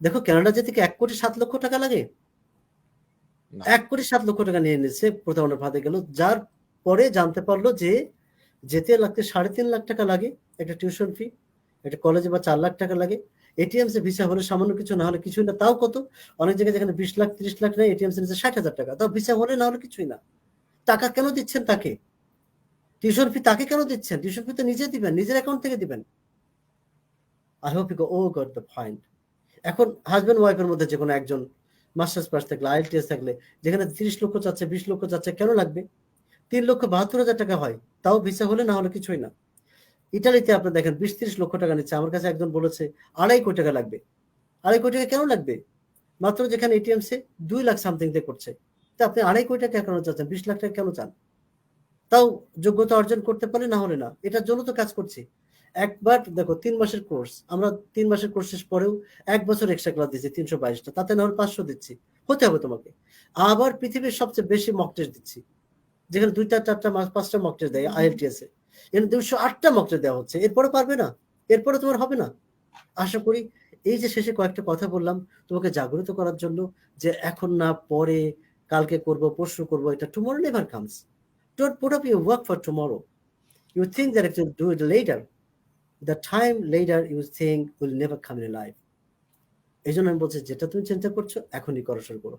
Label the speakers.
Speaker 1: দেখো কানাডা যেতে কি এক কোটি সাত লক্ষ টাকা লাগে। এক কোটি সাত লক্ষ টাকা নিয়ে নিচ্ছে প্রতারণার ফাঁদে গেল। যার পরে জানতে পারল যে যেতে লাগতে সাড়ে তিন লাখ টাকা লাগে একটা টিউশন ফি একটা কলেজে বা চার লাখ টাকা লাগে। এটিএম সে ভিসা হলে সামান্য কিছু না হলে কিছুই না তাও কত? অনেক জায়গায় যেখানে বিশ লাখ ত্রিশ লাখ নেই এটিএম সে নিচ্ছে ষাট হাজার টাকা। তাও ভিসা হলে না হলে কিছুই না। টাকা কেন দিচ্ছেন তাকে? টিউশন ফি তাকে কেন দিচ্ছেন? টিউশন ফি তো নিজে দিবেন নিজের অ্যাকাউন্ট থেকে দিবেন। I hope you uh got the find এখন হাজব্যান্ড ওয়াইফের মধ্যে যে কোনো একজন মাস্টার্স পাস থাকলে আইএলটিএস থাকলে, যেখানে তিরিশ লক্ষ চাচ্ছে, বিশ লক্ষ চাচ্ছে, কেন লাগবে? তিন লক্ষ বাহাত্তর হাজার টাকা হয়, তাও ভিসা হলে না হলে কিছুই না। ইটালিতে আপনি দেখেন, বিশ তিরিশ লক্ষ টাকা নিচ্ছে, আমার কাছে একজন বলেছে, আড়াই কোটি টাকা লাগবে। আড়াই কোটি টাকা কেন লাগবে? মাত্র যেখানে এটিএম সে দুই লাখ সামথিং তে করছে। তা আপনি আড়াই কোটি টাকা কেন চাচ্ছেন? বিশ লাখ টাকা কেন চান? তাও যোগ্যতা অর্জন করতে পারলে না হলে না। এটার জন্য তো কাজ করছি। একবার দেখো, তিন মাসের কোর্স আমরা তিন মাসের কোর্স শেষ পরেও এক বছর এক্সট্রা ক্লাস দিচ্ছি, তিনশো বাইশটা, তাতে না হলে পাঁচশো দিচ্ছি। হতে হবে তোমাকে। আবার পৃথিবীর সবচেয়ে বেশি মক টেস্ট দিচ্ছি, যেখানে দুইটা, চারটা মাস পাঁচটা মক টেস্ট দেয় আইএলটিএস এ। এখানে দুইশো আটটা মক টেস্ট দেওয়া হচ্ছে, এরপরে পারবে না, এরপরে তোমার হবে না। আশা করি এই যে শেষে কয়েকটা কথা বললাম, তোমাকে জাগ্রত করার জন্য যে এখন না, পরে, কালকে করব, পরশু করব, এটা tomorrow never comes don't put up your work for tomorrow you think that you do it later the time later you think will never come in life এই জন্য আমি বলছি, যেটা তুমি চিন্তা করছ, এখনই করা, শুরু করো।